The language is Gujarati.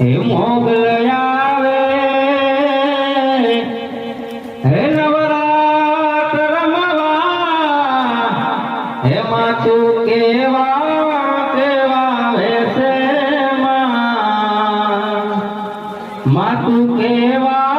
હે મોગલ આવે હે નવરાત રમવા હે માતું કેવા કેવા વેશે માં? માતું કેવા